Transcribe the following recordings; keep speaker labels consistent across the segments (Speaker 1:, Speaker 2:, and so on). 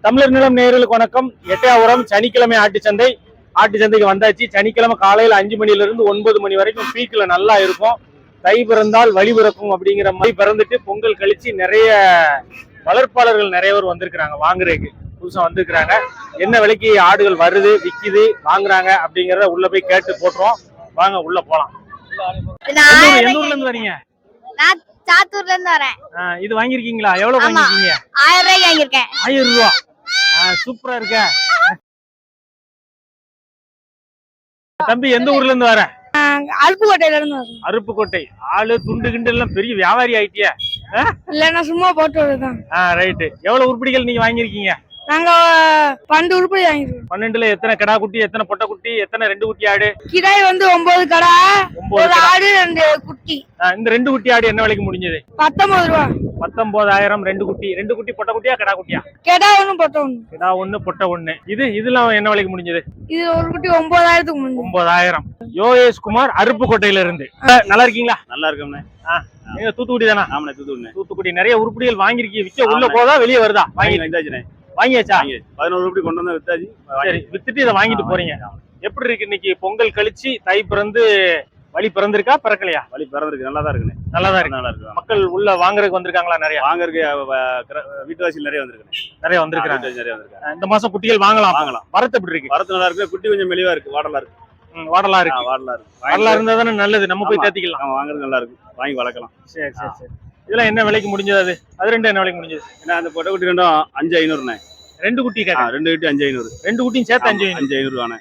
Speaker 1: தமிழர் நிலம் நேயர்களுக்கு வணக்கம். எட்டயபுரம் சனிக்கிழமை ஆட்டு சந்தை. ஆட்டு சந்தைக்கு வந்தாச்சு. சனிக்கிழமை காலையில அஞ்சு மணில இருந்து ஒன்பது மணி வரைக்கும் பீக்ல நல்லா இருக்கும். தை பிறந்தால் வழி பிறக்கும் அப்படிங்கிற மாதிரி பிறந்துட்டு பொங்கல் கழிச்சு நிறைய வளர்ப்பாளர்கள் நிறைய பேர் வந்திருக்கிறாங்க. வாங்குறதுக்கு புதுசா வந்திருக்கிறாங்க. என்ன விலைக்கு ஆடுகள் வருது விக்குது வாங்குறாங்க அப்படிங்கறத உள்ள போய் கேட்டு போட்டுருவோம் வாங்க உள்ள போலாம். எந்த ஊர்- எந்த ஊர்ல இருந்து வரீங்க?
Speaker 2: சாத்தூர்ல இருந்து வரேன்.
Speaker 1: ஆ, இது வாங்கிருக்கீங்களா எவ்வளவு. வாங்கிருக்கீங்க
Speaker 2: ஆயிரம் ரூபாய்க்கு வாங்கியிருக்கேன்.
Speaker 1: ஆயிரம் ரூபா. ஆ, சூப்பரா இருக்க தம்பி எந்த ஊர்ல இருந்து வர?
Speaker 2: அருப்புக்கோட்டையில இருந்து
Speaker 1: அருப்புக்கோட்டை. ஆளு துண்டு கிண்டு எல்லாம் பெரிய வியாபாரி ஆயிட்டியா.
Speaker 2: இல்ல நான் சும்மா போட்டு வருதான்
Speaker 1: ரைட்டு எவ்வளவு உருப்படிகள் நீங்க வாங்கியிருக்கீங்க?
Speaker 2: நாங்க பன்னெண்டு உருப்படி வாங்கிருக்கோம்
Speaker 1: பன்னெண்டுல எத்தனை கடா குட்டி எத்தனை பொட்டை குட்டி எத்தனை ரெண்டு குட்டி ஆடு?
Speaker 2: கிடாய் வந்து ஒன்பது கடை
Speaker 1: ஒன்பது
Speaker 2: ஒரு. ஆடு ரெண்டு குட்டி.
Speaker 1: இந்த ரெண்டு குட்டி ஆடு என்ன விலைக்கு முடிஞ்சது?
Speaker 2: பத்தொன்பது ரூபா.
Speaker 1: பத்தொன்பதாயிரம் ரெண்டு குட்டி. ரெண்டு குட்டி பொட்டை குட்டியா கடா குட்டியா?
Speaker 2: கெடா ஒண்ணு பொட்டை ஒண்ணு.
Speaker 1: கடா ஒண்ணு பொட்டை ஒண்ணு. இது இதெல்லாம் என்ன விலைக்கு முடிஞ்சது?
Speaker 2: இது ஒரு குட்டி ஒன்பதாயிரத்துக்கு முடிஞ்சு
Speaker 1: ஒன்பதாயிரம். யோகேஷ் குமார் அருப்புக்கோட்டையில இருந்து நல்லா இருக்கீங்களா?
Speaker 3: நல்லா இருக்கோம்ண்ணே.
Speaker 1: நீங்க தூத்துக்குடி தானா?
Speaker 3: ஆமாண்ணே தூத்துக்குடிண்ணே.
Speaker 1: தூத்துக்குடி. நிறைய உருப்படிகள் வாங்கிருக்கீங்க விக்க உள்ள. போதா வெளியே வருதா? வாங்கி வாங்கியாச்சா?
Speaker 3: வாங்கி பதினோரு ரூபாய் கொண்டு வந்து வித்தாச்சு.
Speaker 1: சரி வித்துட்டு இதை வாங்கிட்டு போறீங்க. எப்படி இருக்கு இன்னைக்கு? பொங்கல் கழிச்சு தை பிறந்து வழி பிறந்திருக்கா பிறக்கலையா?
Speaker 3: வழி பிறந்திருக்கு. நல்லா தான் இருக்குண்ணே.
Speaker 1: நல்லா தான் இருக்கு.
Speaker 3: நல்லா இருக்கு.
Speaker 1: மக்கள் உள்ள வாங்குறதுக்கு வந்திருக்காங்களா நிறைய?
Speaker 3: வாங்கறதுக்கு வீட்டுவாசிகள் நிறைய வந்திருக்குண்ணே.
Speaker 1: நிறைய வந்திருக்காங்க
Speaker 3: நிறைய வந்திருக்காங்க
Speaker 1: இந்த மாசம் குட்டிகள் வாங்கலாம்.
Speaker 3: வாங்கலாம்.
Speaker 1: வரத்து எப்படி இருக்கு?
Speaker 3: வரத்து நல்லா இருக்கு. குட்டி கொஞ்சம் மெலிவா இருக்கு. வாடலா இருக்கு.
Speaker 1: வாடலா இருக்கு.
Speaker 3: வாடலா இருக்கு.
Speaker 1: வாடலா இருந்தா தானே நல்லது. நம்ம போய். தேத்திக்கலாம்.
Speaker 3: வாங்குறது நல்லா இருக்கு. வாங்கி வளர்க்கலாம்.
Speaker 1: சரி சரி சரி. இதெல்லாம் என்ன விலைக்கு முடிஞ்சது அது? அது ரெண்டு என்ன விலைக்கு முடிஞ்சது?
Speaker 3: ஏன்னா அந்த பொட்டை குட்டி ரெண்டும் அஞ்சு ஐநூறுண்ணே.
Speaker 1: ரெண்டு குட்டி
Speaker 3: ஆ, ரெண்டு குட்டி அஞ்சு ஐநூறு.
Speaker 1: ரெண்டு குட்டியும் சேர்த்து அஞ்சு ஐநூறு.
Speaker 3: அஞ்சு ஐநூறுவாண்ணே.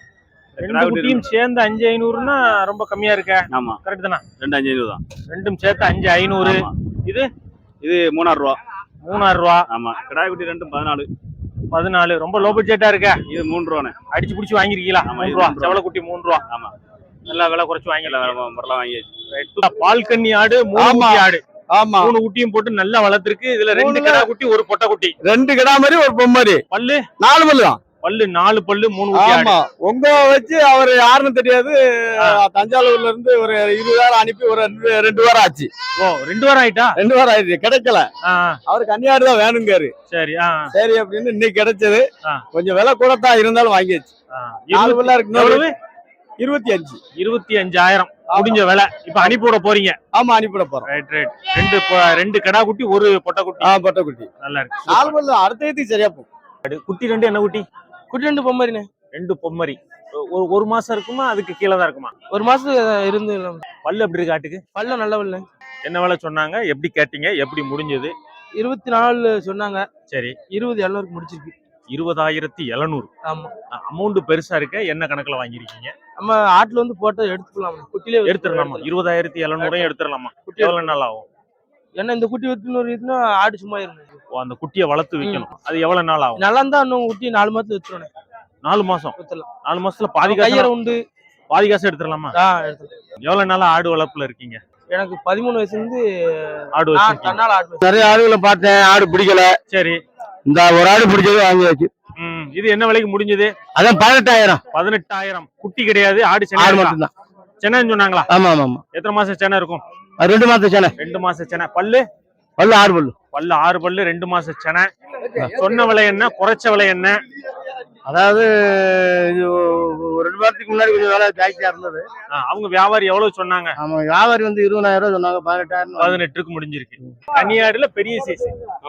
Speaker 1: ரெண்டு குட்டியும் சேர்ந்து அஞ்சு ஐநூறுனா ரொம்ப கம்மியா இருக்க.
Speaker 3: ஆமா.
Speaker 1: கரெக்ட் தானே?
Speaker 3: ரெண்டு அஞ்சு ஐநூறு தான்.
Speaker 1: ரெண்டும் சேர்த்து அஞ்சு ஐநூறு.
Speaker 3: ஆமா.
Speaker 1: இது?
Speaker 3: இது மூணாயிரம் ரூபா.
Speaker 1: மூணாயிரம் ரூபா.
Speaker 3: ஆமா. கிடாய் குட்டி ரெண்டும் பதினாலு.
Speaker 1: பதினாலு. ரொம்ப லோ பட்ஜெட்டா இருக்க.
Speaker 3: இது மூணு ரூபாண்ணே.
Speaker 1: அடிச்சு புடிச்சு வாங்கிருக்கீங்களா?
Speaker 3: ஆமா,
Speaker 1: மூணு
Speaker 3: இது
Speaker 1: ரூபா.
Speaker 3: மூணு ரூபா.
Speaker 1: செவல குட்டி மூணு ரூபா.
Speaker 3: ஆமா.
Speaker 1: நல்லா விலை குறைச்சு வாங்கிடலாம்
Speaker 3: முறைலாம் வாங்கியாச்சு.
Speaker 1: பால் கன்னி ஆடு மூணு
Speaker 4: ஆமா.
Speaker 1: குட்டி ஆடு.
Speaker 4: ஆமா.
Speaker 1: மூணு குட்டியும் போட்டு நல்லா வளர்த்திருக்கு. இதுல ரெண்டு கிடா குட்டி ஒரு பொட்டை குட்டி.
Speaker 4: ரெண்டு கிடா மாதிரி ஒரு பொம்மரி
Speaker 1: பல்லு?
Speaker 4: நாலு பல்லு தான்
Speaker 1: பல்லு நாலு பல்லு மூணு
Speaker 4: ஆமா. உங்க வச்சு அவர் யாருன்னு தெரியாது. தஞ்சாவூர்ல இருந்து ஒரு இருபதாயிரம் அனுப்பி ஒரு ரெண்டு வாரம் ஆச்சு.
Speaker 1: ஓ ரெண்டு வாரம் ஆயிட்டா?
Speaker 4: ரெண்டு வாரம் ஆயிடுச்சு. கிடைக்கல. அவர் கன்னியாடு தான் வேணுங்காரு.
Speaker 1: சரி
Speaker 4: சரி அப்படின்னு இன்னைக்கு கிடைச்சது. கொஞ்சம் விலை கூட தான் இருந்தாலும் வாங்கியாச்சு. நாலு பல்லா இருக்கு இருபத்தி அஞ்சு.
Speaker 1: இருபத்தி அஞ்சாயிரம். முடிஞ்ச விலை. இப்ப அனுப்பி விட போறீங்க.
Speaker 4: ஆமா அனுப்பிட போறோம்.
Speaker 1: Right right. ரெண்டு ரெண்டு கடா குட்டி ஒரு பொட்டை குட்டி
Speaker 4: ஆ பட்ட குட்டி
Speaker 1: நல்லா இருக்கு.
Speaker 4: நாலு பல்லு அடுத்த சரியா போகும்.
Speaker 1: குட்டி ரெண்டு என்ன குட்டி?
Speaker 5: குட்டி ரெண்டு பொம்மரிண்ணே.
Speaker 1: ரெண்டு பொம்மரி. ஒரு ஒரு மாசம் இருக்குமா? அதுக்கு கீழே தான் இருக்குமா?
Speaker 5: ஒரு மாசம் இருந்து
Speaker 1: பல்லு எப்படி இருக்கு ஆட்டுக்கு?
Speaker 5: பல்ல நல்ல பல்ல
Speaker 1: என்ன வேலை சொன்னாங்க? எப்படி கேட்டீங்க? எப்படி முடிஞ்சது?
Speaker 5: இருபத்தி நாலு சொன்னாங்க.
Speaker 1: சரி.
Speaker 5: இருபது எழுநூறுக்கு முடிச்சிருக்கு.
Speaker 1: இருபதாயிரத்தி எழுநூறு.
Speaker 5: ஆமா.
Speaker 1: அமௌண்ட் பெருசா இருக்க என்ன கணக்குல வாங்கிருக்கீங்க
Speaker 5: நம்ம ஆட்டுல வந்து போட்டோ எடுத்துக்கலாம். குட்டிலே
Speaker 1: எடுத்துடலாமா? இருபதாயிரத்தி எழுநூறையும் எடுத்துடலாமா?
Speaker 5: குட்டி
Speaker 1: எவ்வளவு நாள் ஆகும்?
Speaker 5: ஏன்னா இந்த குட்டி வித்துன்னு ஒரு இதுனா ஆடு சும்மா இருந்தது.
Speaker 1: அந்த குட்டியை வளர்த்து விற்கணும் அது எவ்வளவு நாள் ஆகும்?
Speaker 5: நல்லா இருந்தா இன்னும் குட்டி நாலு மாசத்துல வித்துருவேன்
Speaker 1: நாலு மாசம்? நாலு மாசத்துல பாதி காசு
Speaker 5: கையற உண்டு.
Speaker 1: பாதி காசு எடுத்துடலாமா? எவ்வளவு நாளா ஆடு வளர்ப்புல இருக்கீங்க?
Speaker 5: எனக்கு பதிமூணு வயசுல இருந்து
Speaker 1: ஆடு.
Speaker 4: நிறைய ஆடுகளை பார்த்தேன். ஆடு பிடிக்கல.
Speaker 1: சரி.
Speaker 4: இந்த ஒரு ஆடு பிடிச்சது வாங்கியாச்சு.
Speaker 1: இது என்ன விலைக்கு முடிஞ்சது?
Speaker 4: அதான் பதினெட்டாயிரம்.
Speaker 1: பதினெட்டாயிரம். குட்டி கிடையாது ஆடு
Speaker 4: ஆடு
Speaker 1: சென்னை
Speaker 4: மட்டும்தான்.
Speaker 1: சென்னைன்னு சொன்னாங்களா?
Speaker 4: ஆமா ஆமா ஆமா
Speaker 1: எத்தனை மாசம் சென்னை இருக்கும்?
Speaker 4: ரெண்டு மாசம் சேனை
Speaker 1: ரெண்டு மாசம் சென்னை. பல்லு?
Speaker 4: பல்லு ஆறு பல்லு.
Speaker 1: பல்லு ஆறு பல்லு ரெண்டு மாசம் சென்னை. சொன்ன விலை என்ன குறைச்ச விலை என்ன?
Speaker 4: அதாவது இது ஒரு ரெண்டு வாரத்துக்கு முன்னாடி கொஞ்சம் வேலை ஜாஸ்தியா இருந்தது.
Speaker 1: ஆ, அவங்க வியாபாரி எவ்வளவு சொன்னாங்க?
Speaker 4: ஆமா வியாபாரி வந்து இருபதாயிரம் ரூபாய் சொன்னாங்க பதினெட்டாயிரம்
Speaker 1: பதினெட்டுக்கு முடிஞ்சிருக்கு. கன்னியாடுல பெரிய சைஸ்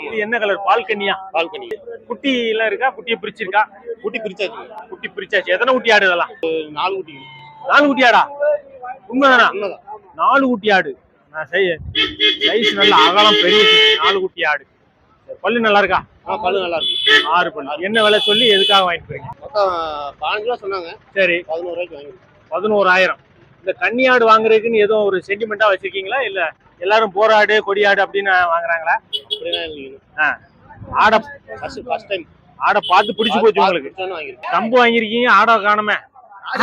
Speaker 1: இது என்ன கலர் பால் கன்னியா?
Speaker 3: பால் பண்ணி
Speaker 1: குட்டி எல்லாம் இருக்கா? குட்டியை பிரிச்சிருக்கா?
Speaker 3: குட்டி பிரிச்சாச்சு.
Speaker 1: குட்டி பிரிச்சாச்சு. எத்தனை குட்டி ஆடு இதெல்லாம்?
Speaker 3: நாலு குட்டி
Speaker 1: நாலு குட்டி ஆடா? உண்மைதானா?
Speaker 3: உண்மைதான்.
Speaker 1: நாலு குட்டி ஆடு. சைஸ் நல்ல அகலம் பெரிய size. நாலு குட்டி ஆடு. பல்லு நல்லா இருக்கா
Speaker 3: ஆ பல்லு நல்லா இருக்கு
Speaker 1: ஆறு பல்லு. என்ன விலை சொல்லி எதுக்காக வாங்கிட்டு போறீங்க?
Speaker 3: மொத்தம் பதினஞ்சு ரூபா சொன்னாங்க.
Speaker 1: சரி.
Speaker 3: பதினோரு ரூபாய்க்கு வாங்கி
Speaker 1: பதினோராயிரம். இந்த கன்னியாடு வாங்குறதுக்குன்னு எதுவும் ஒரு சென்டிமெண்டா வச்சிருக்கீங்களா? இல்ல எல்லாரும் போராடு கொடியாடு அப்படின்னு வாங்குறாங்களா?
Speaker 3: அப்படிதான்
Speaker 1: ஆடை
Speaker 3: ஃபர்ஸ்ட் ஃபர்ஸ்ட் டைம்
Speaker 1: ஆடை பார்த்து பிடிச்சு போச்சு உங்களுக்கு. கம்பு வாங்கிருக்கீங்க ஆடை காணுமே.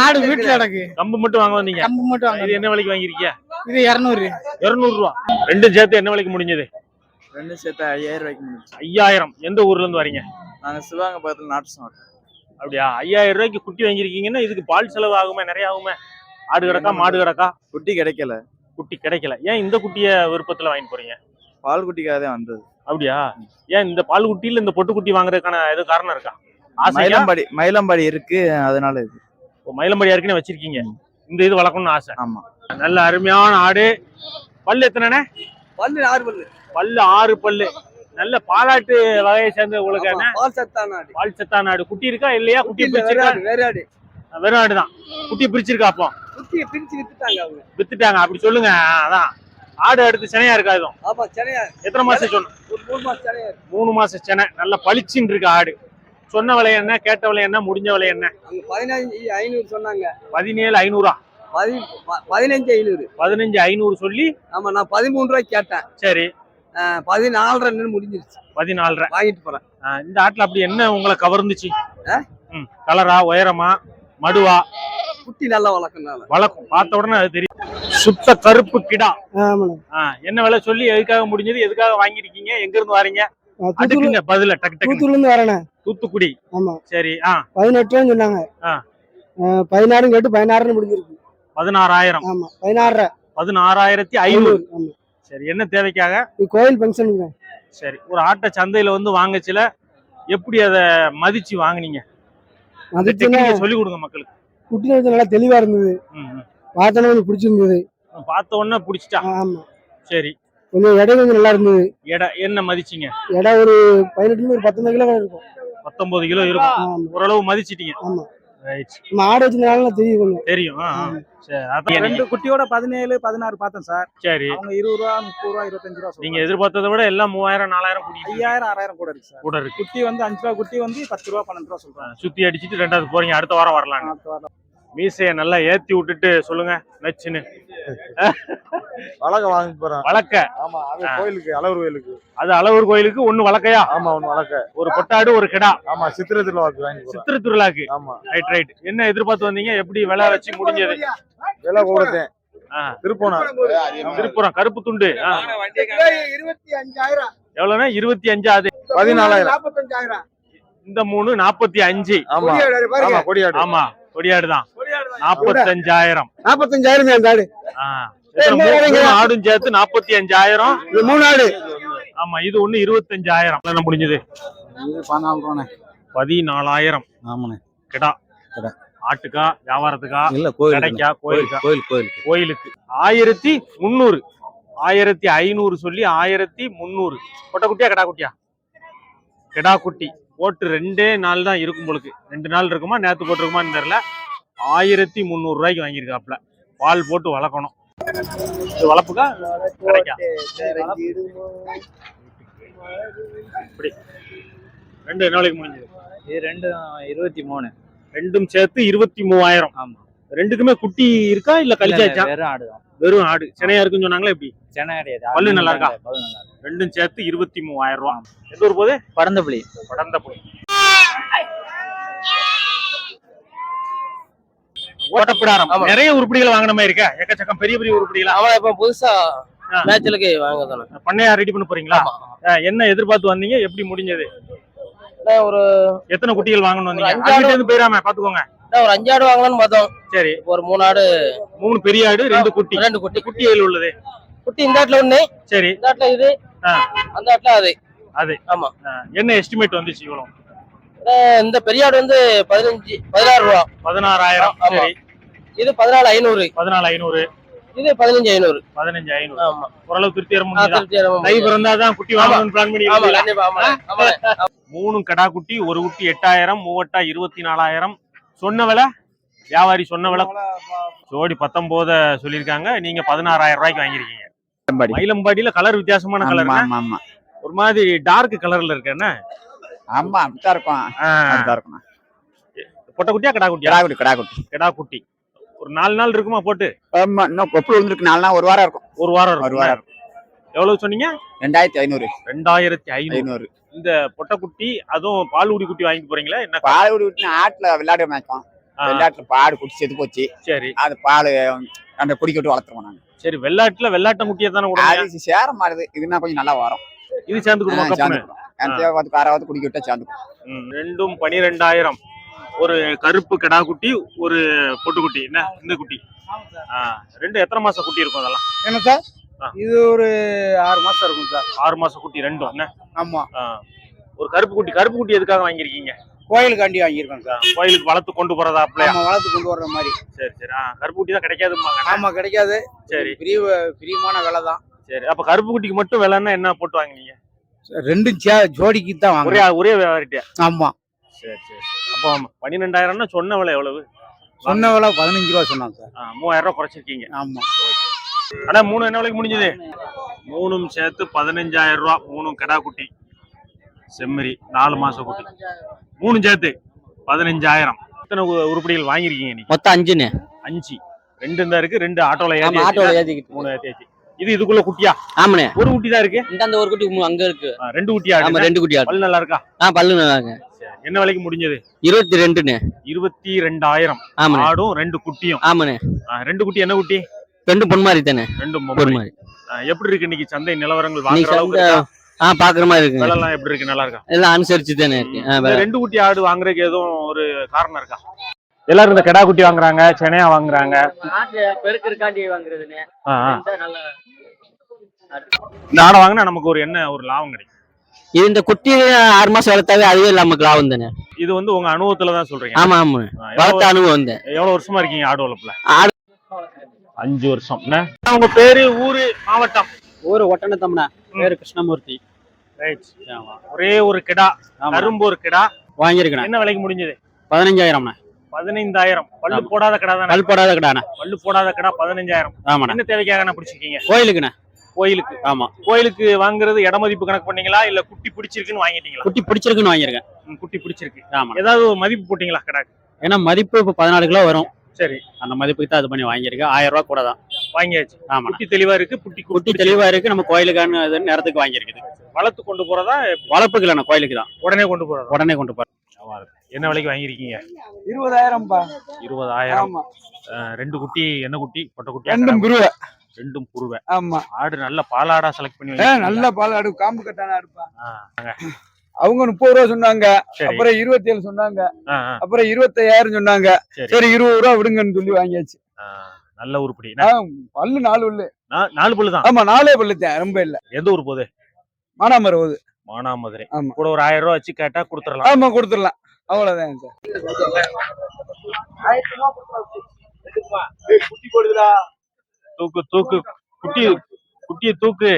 Speaker 6: ஆடு வீட்டுல கிடக்கு.
Speaker 1: கம்பு மட்டும் வாங்க வந்தீங்க.
Speaker 6: கம்பு மட்டும் வாங்க
Speaker 1: இது என்ன விலைக்கு வாங்கிருக்கீங்க
Speaker 6: இது இருநூறு.
Speaker 1: இருநூறு ரூபா ரெண்டும் சேர்த்து என்ன விலைக்கு முடிஞ்சது?
Speaker 7: ரெண்டு சேர்த்து ஐயாயிரம் ரூபாய்க்கு முடிஞ்சு
Speaker 1: ஐயாயிரம். எந்த ஊர்ல இருந்து வரீங்க?
Speaker 7: நாங்கள் சிவகங்கை பக்கத்தில் நாட்டு சாப்பிட்டோம்
Speaker 1: அப்படியா? ஐயாயிரம் ரூபாய்க்கு குட்டி வாங்கிருக்கீங்கன்னா இதுக்கு பால் செலவு ஆகுமே நிறைய ஆகுமே? ஆடு கிடக்கா மாடு கிடக்கா?
Speaker 7: குட்டி கிடைக்கல.
Speaker 1: குட்டி கிடைக்கல. ஏன் இந்த குட்டிய விருப்பத்துல வாங்கி போறீங்க?
Speaker 7: பால் குட்டிக்காக தான் வந்தது.
Speaker 1: அப்படியா? ஏன் இந்த பால் குட்டியில இந்த பொட்டு குட்டி வாங்குறதுக்கான எதுவும் காரணம் இருக்கா?
Speaker 7: மயிலம்பாடி மயிலம்பாடி இருக்கு அதனால இது.
Speaker 1: மயிலம்படி ஏற்கனவே வச்சிருக்கீங்க. இந்த இது வளர்க்கணும்னு ஆசை.
Speaker 7: ஆமா.
Speaker 1: நல்ல அருமையான ஆடு. பல்லு எத்தனை
Speaker 4: பல்லு ஆறு பல்லு.
Speaker 1: பல்லு ஆறு பல்லு. நல்ல பாலாட்டு வகையை சேர்ந்த உங்களுக்கு
Speaker 4: பால் சத்தான ஆடு
Speaker 1: பால் சத்தான ஆடு குட்டி இருக்கா இல்லையா? குட்டி பிரிச்சிருக்கா?
Speaker 4: ஆடு வேற ஆடு
Speaker 1: வெறும் ஆடு தான். குட்டி பிரிச்சிருக்கா அப்போ?
Speaker 4: குட்டியை பிரிச்சு வித்துட்டாங்க அவங்க.
Speaker 1: வித்துட்டாங்க. அப்படி சொல்லுங்க. அதான். ஆடு அடுத்து செனையா இருக்கா இதுவும்?
Speaker 4: ஆமா சென்னையா
Speaker 1: எத்தனை மாசம் சொன்ன?
Speaker 4: மூணு மாசம் சென்னையா
Speaker 1: மூணு மாசம் செனை. நல்ல பளிச்சுன்னு இருக்கு ஆடு. சொன்ன விலை என்ன? கேட்ட விலை என்ன? முடிஞ்ச விலை என்ன?
Speaker 4: பதினஞ்சு ஐநூறு சொன்னாங்க.
Speaker 1: பதினேழு ஐநூறா?
Speaker 4: பதினஞ்சு ஐநூறு.
Speaker 1: பதினஞ்சு ஐநூறு சொல்லி
Speaker 4: ஆமா நான் பதிமூணு ரூபாய்க்கு கேட்டேன்.
Speaker 1: சரி.
Speaker 4: பதினாலரை முடிஞ்சிருச்சு.
Speaker 1: பதினாலரை.
Speaker 4: வாங்கிட்டு போறேன்.
Speaker 1: இந்த ஆட்டுல அப்படி என்ன உங்களை கவர்ந்துச்சு
Speaker 4: ஆ?
Speaker 1: ம் கலரா உயரமா மடுவா?
Speaker 4: குட்டி நல்லா வளர்க்கறனால
Speaker 1: வளர்க்கும். பார்த்த உடனே அது தெரியும். சுத்த கருப்பு கிடா. என்ன விலை சொல்லி எதுக்காக முடிஞ்சது எதுக்காக வாங்கிருக்கீங்க எங்க இருந்து வரீங்க
Speaker 6: தூத்துக்குடி
Speaker 1: அடுக்குங்க பதில டக்கு டக்கு
Speaker 6: இருந்து வரேண்ணே
Speaker 1: தூத்துக்குடி.
Speaker 6: ஆமா.
Speaker 1: சரி ஆ.
Speaker 6: பதினெட்டு ரூபான்னு சொன்னாங்க. பதினாறுன்னு கேட்டு பதினாறுன்னு முடிஞ்சிருக்கு.
Speaker 1: பதினாறாயிரம்.
Speaker 6: ஆமா பதினாறரை
Speaker 1: பதினாறாயிரத்தி ஐநூறு. சரி என்ன தேவைக்காக?
Speaker 6: கோயில் ஃபங்க்ஷனுக்கு
Speaker 1: சரி ஒரு ஆட்டை சந்தையில வந்து வாங்கச்சுல எப்படி அதை மதிச்சு வாங்குனீங்க? சொல்லி கொடுங்க மக்களுக்கு.
Speaker 6: குட்டி வந்து நல்லா தெளிவா இருந்தது. பார்த்தோன்னே கொஞ்சம் பிடிச்சிருந்தது.
Speaker 1: பார்த்த உடனே பிடிச்சிட்டா?
Speaker 6: ஆமா.
Speaker 1: சரி.
Speaker 6: கொஞ்சம் எடை கொஞ்சம் நல்லா இருந்தது.
Speaker 1: எடை என்ன மதிச்சீங்க?
Speaker 6: எடை ஒரு பதினெட்டுல ஒரு பத்தொன்பது கிலோ இருக்கும்.
Speaker 1: பத்தொன்பது கிலோ இருக்கும். ஓரளவு மதிச்சிட்டீங்க.
Speaker 6: ஆமா. நம்ம ஆடு தெரியும் கொஞ்சம்.
Speaker 1: தெரியும். சரி அதான்
Speaker 8: ரெண்டு குட்டியோட பதினேழு பதினாறு பார்த்தேன் சார்.
Speaker 1: சரி.
Speaker 8: அவங்க இருபது ரூபா முப்பது ரூபா இருபத்தஞ்சு ரூபா
Speaker 1: நீங்க எதிர்பார்த்ததை விட எல்லாம் மூவாயிரம் நாலாயிரம் கூடி
Speaker 8: ஐயாயிரம் ஆறாயிரம் கூட இருக்கு சார்.
Speaker 1: கூட இருக்கு.
Speaker 8: குட்டி வந்து அஞ்சு ரூபா குட்டி வந்து பத்து ரூபா பன்னெண்டு ரூபா சொல்றாங்க.
Speaker 1: சுத்தி அடிச்சிட்டு ரெண்டாவது போறீங்க அடுத்த வாரம் வரலாம்
Speaker 8: அடுத்த வாரம்.
Speaker 1: மீசைய நல்லா ஏத்தி விட்டுட்டு சொல்லுங்க நச்சுன்னு.
Speaker 7: வழக்க வாங்கி போறேன்.
Speaker 1: வளர்க்க
Speaker 7: ஆமா அது. கோயிலுக்கு அளவுர் கோயிலுக்கு.
Speaker 1: அது அளவூர் கோயிலுக்கு ஒண்ணு வளர்க்கையா
Speaker 7: ஆமா ஒண்ணு வழக்க.
Speaker 1: ஒரு பொட்டாடு ஒரு கிடா.
Speaker 7: ஆமா சித்திரை திருவிழாவுக்கு வாங்கி
Speaker 1: சித்திர திருவிழாக்கு.
Speaker 7: ஆமா.
Speaker 1: ரைட் ரைட் என்ன எதிர்பார்த்து வந்தீங்க? எப்படி விலை வச்சு முடிஞ்சது?
Speaker 7: விலை கொடுத்தேன்.
Speaker 1: திருப்புறம் கருப்பு துண்டு.
Speaker 4: இருபத்தி அஞ்சாயிரம்
Speaker 1: எவ்வளவுன்னா இருபத்தி அஞ்சாவது
Speaker 7: பதினாலாயிரம்.
Speaker 1: இந்த மூணு நாற்பத்தி அஞ்சு.
Speaker 7: ஆமா. ஆமா. கொடியாடு
Speaker 1: தான் நாற்பத்தஞ்சாயிரம்
Speaker 4: நாற்பத்தஞ்சாயிரம் அந்த ஆடு
Speaker 1: ஆடும் சேர்த்து நாற்பத்தி அஞ்சாயிரம்
Speaker 4: இது மூணு ஆடு.
Speaker 1: ஆமா இது ஒண்ணு இருபத்தஞ்சாயிரம். என்ன முடிஞ்சது பதினாலாயிரம்.
Speaker 8: ஆமாண்ணே.
Speaker 1: கிடா.
Speaker 8: கிடா.
Speaker 1: ஆட்டுக்கா வியாபாரத்துக்கா
Speaker 8: இல்ல
Speaker 1: கடைக்கா கோயிலுக்கா?
Speaker 8: கோயில் கோயில்
Speaker 1: கோயிலுக்கு. ஆயிரத்தி முந்நூறு. ஆயிரத்தி ஐநூறு சொல்லி ஆயிரத்தி முந்நூறு. கொட்டை குட்டியா கிடா குட்டியா? கிடா குட்டி. போட்டு ரெண்டே நாள் தான் இருக்கும் பொழுது. ரெண்டு நாள் இருக்குமா நேத்து போட்டிருக்குமான்னு தெரியல. ஆயிரத்தி முந்நூறு ரூபாய்க்கு வாங்கியிருக்காப்ல பால் போட்டு வளர்க்கணும். வளர்ப்புக்கா? கிடைக்கா? இப்படி. ரெண்டு என்ன நாளைக்கு முடிஞ்சது?
Speaker 7: இது ரெண்டு இருபத்தி மூணு.
Speaker 1: ரெண்டும் சேர்த்து இருபத்தி மூவாயிரம்.
Speaker 7: ஆமா.
Speaker 1: ரெண்டுக்குமே குட்டி இருக்கா இல்ல கழிச்சாச்சா?
Speaker 7: வெறும் ஆடுதான்
Speaker 1: வெறும் ஆடு. சென்னையா இருக்குன்னு சொன்னாங்களா எப்படி?
Speaker 7: சென்னை கிடையாது.
Speaker 1: பல்லு நல்லா இருக்கா?
Speaker 7: பல்லு நல்லா இருக்கு.
Speaker 1: ரெண்டும் சேர்த்து இருபத்தி மூவாயிரம் ரூபாய் எந்த ஊர் போகுது?
Speaker 7: பரந்தப்புலி
Speaker 1: படந்த போய் ஓட்டப்பிடாரம் நிறைய உருப்படிகள் வாங்கின மாதிரி இருக்க? எக்கச்சக்கம் பெரிய பெரிய உருப்படிகளா?
Speaker 5: அவன் இப்ப புதுசா. மேட்ச்லுக்கு வாங்க
Speaker 1: பண்ணையா ரெடி பண்ண போறீங்களா? என்ன எதிர்பார்த்து வந்தீங்க? எப்படி முடிஞ்சது?
Speaker 5: ஒரு
Speaker 1: எத்தனை குட்டிகள் வாங்கணும் வந்தீங்க? போயிடாம பாத்துக்கோங்க.
Speaker 5: ஒரு அஞ்சு ஆடு வாங்கலாம்னு பார்த்தோம்.
Speaker 1: சரி.
Speaker 5: ஒரு மூணு ஆடு
Speaker 1: மூணு பெரிய ஆடு ரெண்டு குட்டி.
Speaker 5: ரெண்டு குட்டி.
Speaker 1: குட்டி எதில் உள்ளது?
Speaker 5: குட்டி இந்த ஆட்டுல ஒண்ணு
Speaker 1: சரி.
Speaker 5: இந்த ஆட்டுல இது
Speaker 1: ஆ.
Speaker 5: அந்த ஆட்டுல அது.
Speaker 1: அது.
Speaker 5: ஆமா.
Speaker 1: என்ன எஸ்டிமேட் வந்துச்சு இவ்வளவு?
Speaker 5: அஹ் இந்த பெரிய ஆடு வந்து பதினஞ்சு பதினாறு ரூபா.
Speaker 1: பதினாறாயிரம். சரி.
Speaker 5: இது பதினாலு ஐநூறு.
Speaker 1: பதினாலு ஐநூறு.
Speaker 5: இது பதினஞ்சு ஐநூறு.
Speaker 1: பதினஞ்சு ஐநூறு.
Speaker 5: ஆமா.
Speaker 1: ஓரளவு திருப்தி வர
Speaker 5: ஆ,
Speaker 1: முடியுதா
Speaker 5: திருப்தி ஆமா.
Speaker 1: தை பிறந்தாதான் குட்டி வாங்கணும்னு பிளான் பண்ணி மூணு கடா குட்டி ஒரு குட்டி எட்டாயிரம் மூவட்டா இருபத்தி நாலாயிரம் சொன்ன விலை? வியாபாரி சொன்ன விலை. ஜோடி பத்தொன்பத சொல்லியிருக்காங்க. நீங்க பதினாறாயிரம் ரூபாய்க்கு வாங்கிருக்கீங்க மயிலம்பாடியில கலர் வித்தியாசமான கலர்
Speaker 7: ஆமா
Speaker 1: ஒரு மாதிரி டார்க் கலர்ல இருக்கு என்ன?
Speaker 7: ஆமா அப்படித்தான் இருக்கும். இருக்கும்.
Speaker 1: பொட்டை குட்டியா கடா
Speaker 7: கிடாக்குட்டி
Speaker 1: கடா குட்டி ஒரு நாலு நாள் இருக்குமா போட்டு?
Speaker 7: ஆமா இன்னும் கொப்பு விழுந்துருக்கு நாலு நாள் ஒரு வாரம் இருக்கும்.
Speaker 1: ஒரு வாரம்
Speaker 7: ஒரு
Speaker 1: இருக்கும்
Speaker 7: வாரம்
Speaker 1: எவ்வளவு சொன்னீங்க?
Speaker 7: ரெண்டாயிரத்தி ஐநூறு.
Speaker 1: ரெண்டாயிரத்தி ஐநூறு. இந்த பொட்டை குட்டி அதுவும் பால்குடி குட்டி வாங்கிட்டு போறீங்களா? என்ன?
Speaker 7: பால் விட்டு ஆட்டுல விளையாட மேய்க்கும்
Speaker 1: ஆ,
Speaker 7: விளையாட்டுல பாடு குடி செத்து போச்சு.
Speaker 1: சரி.
Speaker 7: அது பால் அந்த குடிக்க விட்டு வளர்த்துருவோம் நாங்க.
Speaker 1: சரி வெள்ளாட்டுல வெள்ளாட்டம் குட்டியை தானே
Speaker 7: அது சேர மாறுது. இதுனா கொஞ்சம் நல்லா வரும்.
Speaker 1: இது
Speaker 7: அந்த வந்து காராவது குடிக்க விட்டா சேர்ந்துக்கிறோம்
Speaker 1: ம், ரெண்டும் பனிரெண்டாயிரம். ஒரு கருப்பு கிடா குட்டி ஒரு பொட்டு குட்டி. என்ன? இந்த குட்டி. ரெண்டு எத்தனை மாசம் குட்டி இருக்கும் அதெல்லாம்?
Speaker 4: என்ன சார்?
Speaker 8: இது ஒரு ஆறு மாசம் இருக்கும் சார்.
Speaker 1: ஆறு மாசம் குட்டி ரெண்டும். என்ன?
Speaker 8: ஆமா.
Speaker 1: ஒரு கருப்பு குட்டி. கருப்பு குட்டி எதுக்காக வாங்கியிருக்கீங்க?
Speaker 8: கோயிலுக்காண்டி வாங்கியிருக்கோம் சார்.
Speaker 1: கோயிலுக்கு வளர்த்து கொண்டு போறதா அப்படியா
Speaker 8: வளர்த்து கொண்டு வர்ற மாதிரி.
Speaker 1: சரி சரி. ஆ கருப்பு குட்டி தான் கிடைக்காதும்பாங்க
Speaker 8: ஆமா கிடைக்காது.
Speaker 1: சரி.
Speaker 8: பிரிய பிரியமான விலை தான்.
Speaker 1: சரி அப்ப கருப்பு குட்டிக்கு மட்டும் விலைன்னா என்ன போட்டு வாங்குனீங்க?
Speaker 8: ரெண்டும் சே ஜோடிக்கு தான்
Speaker 1: ஒரே ஒரே வெரைட்டியா
Speaker 8: ஆமா.
Speaker 1: சரி சரி அப்போ பன்னிரெண்டாயிரம்னா சொன்ன விலை எவ்வளவு?
Speaker 8: சொன்ன விலை பதினஞ்சு ரூபா சொன்னாங்க சார்.
Speaker 1: மூவாயிரம் ரூபாய் குறைச்சிருக்கீங்க.
Speaker 8: ஆமா.
Speaker 1: ஆனா மூணு என்ன விலைக்கு முடிஞ்சது? மூணும் சேர்த்து பதினஞ்சாயிரம் ரூபா மூணும் கடா குட்டி. செம்மறி நாலு மாச குட்டி. மூணும் சேர்த்து பதினஞ்சாயிரம். எத்தனை உருப்படிகள் வாங்கியிருக்கீங்க நீ?
Speaker 5: மொத்தம் அஞ்சுண்ணே
Speaker 1: அஞ்சு. ரெண்டு தான் இருக்கு ரெண்டு ஆட்டோல
Speaker 5: ஆமா
Speaker 1: ஏத்தி
Speaker 5: ஆட்டோல
Speaker 1: ஏத்தி
Speaker 5: ஏத்திக்கிட்டு.
Speaker 1: மூணு ஏத்தி இது இதுக்குள்ள குட்டியா?
Speaker 5: ஆமாண்ணே.
Speaker 1: ஒரு குட்டி தான் இருக்கு?
Speaker 5: இந்த அந்த ஒரு குட்டி அங்க இருக்கு.
Speaker 1: ரெண்டு குட்டியா
Speaker 5: ஆமா
Speaker 1: இருக்கு
Speaker 5: ரெண்டு குட்டி ஆடு
Speaker 1: பல் நல்லா இருக்கா?
Speaker 5: ஆ பல்லு நல்லாங்க
Speaker 1: சரி. என்ன விலைக்கு முடிஞ்சது?
Speaker 5: இருபத்தி ரெண்டுண்ணே
Speaker 1: இருபத்தி ரெண்டாயிரம்
Speaker 5: ஆமாண்ணே.
Speaker 1: ஆடும் ரெண்டு குட்டியும்.
Speaker 5: ஆமாண்ணே.
Speaker 1: ரெண்டு குட்டி என்ன குட்டி?
Speaker 5: ரெண்டு பொன் மாதிரி தானே
Speaker 1: ரெண்டும்
Speaker 5: பொன். மாதிரி
Speaker 1: எப்படி இருக்கு இன்னைக்கு சந்தை நிலவரங்கள்? வாங்குற அளவுக்கு இருக்கா?
Speaker 5: ஆ பாக்குற மாதிரி இருக்குங்க
Speaker 1: விலை எல்லாம் எப்படி இருக்கு? நல்லா இருக்கா?
Speaker 5: எல்லாம் அனுசரிச்சு தானே இருக்கு. ஆ,
Speaker 1: இந்த
Speaker 5: வேற-
Speaker 1: ரெண்டு குட்டி ஆடு வாங்குறதுக்கு எதுவும் ஒரு காரணம் இருக்கா? எல்லாரும் இந்த கெடா குட்டி வாங்குறாங்க செனையா வாங்குறாங்க.
Speaker 5: நாட்டு பெருக்கிறக்காண்டி வாங்குறதுண்ணே
Speaker 1: ஆ, ஆ.
Speaker 5: நல்ல
Speaker 1: இந்த ஆடை வாங்கினா நமக்கு ஒரு என்ன ஒரு லாபம் கிடைக்கும்?
Speaker 5: இது இந்த குட்டி ஆறு மாசம் வளர்த்தாவே அதுவே நமக்கு லாபம் தானே?
Speaker 1: இது வந்து உங்க அனுபவத்துல தான் சொல்றீங்க.
Speaker 5: ஆமா ஆமா.
Speaker 1: ஆ,
Speaker 5: வளர்த்த
Speaker 1: எவ்வளவு
Speaker 5: அனுபவம் தான்
Speaker 1: எவ்வளவு வருஷமா இருக்கீங்க ஆடு வளர்ப்புல?
Speaker 5: ஆடு-
Speaker 1: அஞ்சு வருஷம். என்ன? உங்க பேரு ஊரு மாவட்டம்?
Speaker 8: ஊரு ஒட்டணத்தம்னா பேரு கிருஷ்ணமூர்த்தி.
Speaker 1: ரைட் ஒரே ஒரு கிடா கரும்பு ஒரு கிடா.
Speaker 8: வாங்கியிருக்கேன்
Speaker 1: என்ன விலைக்கு முடிஞ்சது?
Speaker 8: பதினஞ்சாயிரம்ண்ணா.
Speaker 1: பதினைந்தாயிரம். பல்லு
Speaker 8: ஆமா.
Speaker 1: போடாத கடா தானே
Speaker 8: கல் போடாத கடாண்ணா.
Speaker 1: பல்லு போடாத கடா பதினஞ்சாயிரம்.
Speaker 8: ஆமாண்ணா.
Speaker 1: என்ன தேவைக்காக பிடிச்சிருக்கீங்க?
Speaker 8: கோயிலுக்குண்ணா.
Speaker 1: கோயிலுக்கு.
Speaker 8: ஆமா.
Speaker 1: கோயிலுக்கு வாங்குறது இட மதிப்பு கணக்கு பண்ணீங்களா? இல்ல குட்டி பிடிச்சிருக்குன்னு வாங்கிட்டீங்களா?
Speaker 8: குட்டி பிடிச்சிருக்குன்னு வாங்கியிருக்கேன்.
Speaker 1: ம், குட்டி பிடிச்சிருக்கு.
Speaker 8: ஆமாண்ணா.
Speaker 1: ஏதாவது மதிப்பு போட்டீங்களா கடாக்கு?
Speaker 8: ஏன்னா மதிப்பு இப்போ பதினாலு கிலோ வரும்.
Speaker 1: சரி.
Speaker 8: அந்த மதிப்புக்கு தான் இது பண்ணி வாங்கியிருக்கேன் ஆயிரம் ரூபா கூட தான்.
Speaker 1: வாங்கியாச்சு.
Speaker 8: ஆமாண்ணா.
Speaker 1: குட்டி தெளிவா இருக்கு குட்டி
Speaker 8: குட்டி தெளிவா இருக்கு. நம்ம கோயிலுக்கான இது நேரத்துக்கு வாங்கியிருக்குது.
Speaker 1: வளர்த்து கொண்டு போறதா?
Speaker 8: வளர்ப்புக்கு இல்லைண்ணா கோயிலுக்கு தான்.
Speaker 1: உடனே கொண்டு போறதா?
Speaker 8: உடனே கொண்டு போறேன்
Speaker 1: என்ன விலைக்கு வாங்கியிருக்கீங்க?
Speaker 6: இருபதாயிரம்ப்பா
Speaker 1: இருபதாயிரம்.
Speaker 6: ஆமா.
Speaker 1: ரெண்டு குட்டி என்ன குட்டி? பொட்டை குட்டி
Speaker 6: ரெண்டும் குருவை
Speaker 1: ரெண்டும் குருவை
Speaker 6: ஆமா.
Speaker 1: ஆடு நல்ல பாலாடா செலக்ட் பண்ணி.
Speaker 6: நல்ல பால் ஆடு காம்பு கட்டான இருப்பா
Speaker 1: ஆ,
Speaker 6: அவங்க முப்பது ரூபா சொன்னாங்க. அப்புறம் இருபத்தி ஏழு சொன்னாங்க அப்புறம் இருபத்தையாயிரம் சொன்னாங்க.
Speaker 1: சரி.
Speaker 6: இருபது ரூபா விடுங்கன்னு சொல்லி வாங்கியாச்சு.
Speaker 1: நல்ல உருப்படி
Speaker 6: பல்லு நாலு பல்லு.
Speaker 1: நாலு பல்லு தான்
Speaker 6: ஆமா நாலே பல்லு தான் ரொம்ப இல்ல.
Speaker 1: எந்த ஊர் போகுது?
Speaker 6: மானாமரம் போகுது.
Speaker 1: மானாமதுரை.
Speaker 6: ஆமா.
Speaker 1: கூட ஒரு ஆயிரம் ரூபாய் வச்சு கேட்டா கொடுத்துடலாம்.
Speaker 6: ஆமா கொடுத்துடலாம். அவ்வளவுதான் சார்.
Speaker 1: தூக்கு தூக்கு குட்டி குட்டியை தூக்கு.